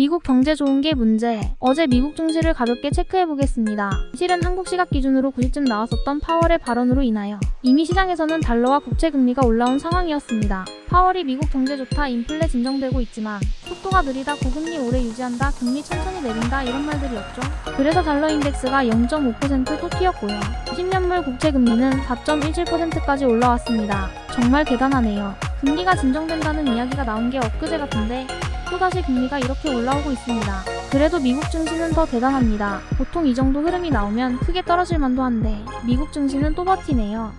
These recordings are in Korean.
미국 경제 좋은 게 문제. 어제 미국 증시를 가볍게 체크해 보겠습니다. 실은 한국 시각 기준으로 9시쯤 나왔었던 파월의 발언으로 인하여 이미 시장에서는 달러와 국채 금리가 올라온 상황이었습니다. 파월이 미국 경제 좋다, 인플레 진정되고 있지만 속도가 느리다, 고금리 오래 유지한다, 금리 천천히 내린다 이런 말들이었죠. 그래서 달러 인덱스가 0.5%또 튀었고요. 10년물 국채 금리는 4.17%까지 올라왔습니다. 정말 대단하네요. 금리가 진정된다는 이야기가 나온 게 엊그제 같은데 또다시 금리가 이렇게 올라오고 있습니다. 그래도 미국 증시는 더 대단합니다. 보통 이 정도 흐름이 나오면 크게 떨어질 만도 한데 미국 증시는 또 버티네요.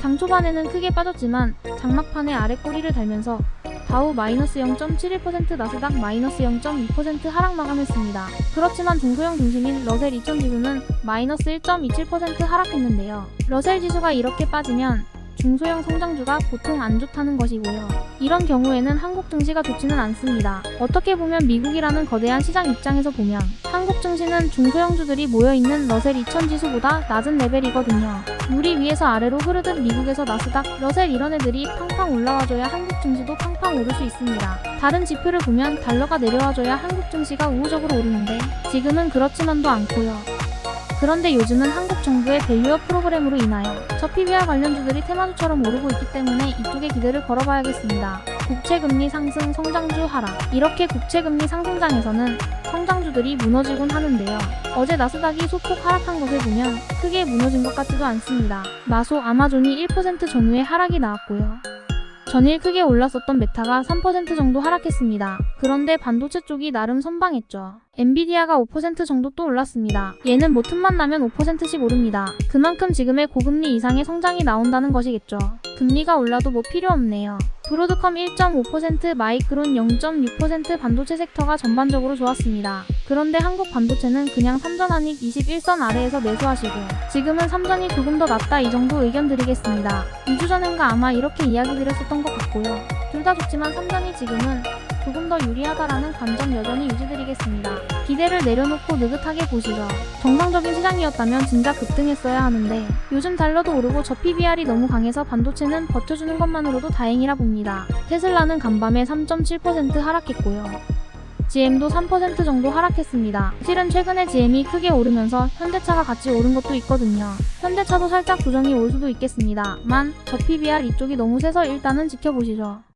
장 초반에는 크게 빠졌지만 장막판에 아래 꼬리를 달면서 다우 마이너스 0.71% 나스닥 마이너스 0.2% 하락 마감했습니다. 그렇지만 중소형 중심인 러셀 2000 지수는 마이너스 1.27% 하락했는데요. 러셀 지수가 이렇게 빠지면 중소형 성장주가 보통 안 좋다는 것이고요. 이런 경우에는 한국 증시가 좋지는 않습니다. 어떻게 보면 미국이라는 거대한 시장 입장에서 보면 한국 증시는 중소형주들이 모여있는 러셀 2000 지수보다 낮은 레벨이거든요. 물이 위에서 아래로 흐르듯 미국에서 나스닥, 러셀 이런 애들이 팡팡 올라와줘야 한국 증시도 팡팡 오를 수 있습니다. 다른 지표를 보면 달러가 내려와줘야 한국 증시가 우호적으로 오르는데 지금은 그렇지만도 않고요. 그런데 요즘은 한국 정부의 밸류업 프로그램으로 인하여 저 PBR 관련주들이 테마주처럼 오르고 있기 때문에 이쪽에 기대를 걸어봐야겠습니다. 국채금리 상승, 성장주 하락. 이렇게 국채금리 상승장에서는 성장주들이 무너지곤 하는데요. 어제 나스닥이 소폭 하락한 것을 보면 크게 무너진 것 같지도 않습니다. 마소, 아마존이 1% 전후에 하락이 나왔고요. 전일 크게 올랐었던 메타가 3% 정도 하락했습니다. 그런데 반도체 쪽이 나름 선방했죠. 엔비디아가 5% 정도 또 올랐습니다. 얘는 뭐 틈만 나면 5%씩 오릅니다. 그만큼 지금의 고금리 이상의 성장이 나온다는 것이겠죠. 금리가 올라도 뭐 필요 없네요. 브로드컴 1.5%, 마이크론 0.6% 반도체 섹터가 전반적으로 좋았습니다. 그런데 한국 반도체는 그냥 삼전환익 21선 아래에서 매수하시고 지금은 삼전이 조금 더 낫다 이 정도 의견 드리겠습니다. 2주 전인가 아마 이렇게 이야기 드렸었던 것 같고요. 둘 다 좋지만 삼전이 지금은 조금 더 유리하다라는 관점 여전히 유지드리겠습니다. 기대를 내려놓고 느긋하게 보시죠. 정상적인 시장이었다면 진짜 급등했어야 하는데 요즘 달러도 오르고 저 PBR이 너무 강해서 반도체는 버텨주는 것만으로도 다행이라 봅니다. 테슬라는 간밤에 3.7% 하락했고요. GM도 3% 정도 하락했습니다. 실은 최근에 GM이 크게 오르면서 현대차가 같이 오른 것도 있거든요. 현대차도 살짝 조정이 올 수도 있겠습니다 만 저 PBR 이쪽이 너무 세서 일단은 지켜보시죠.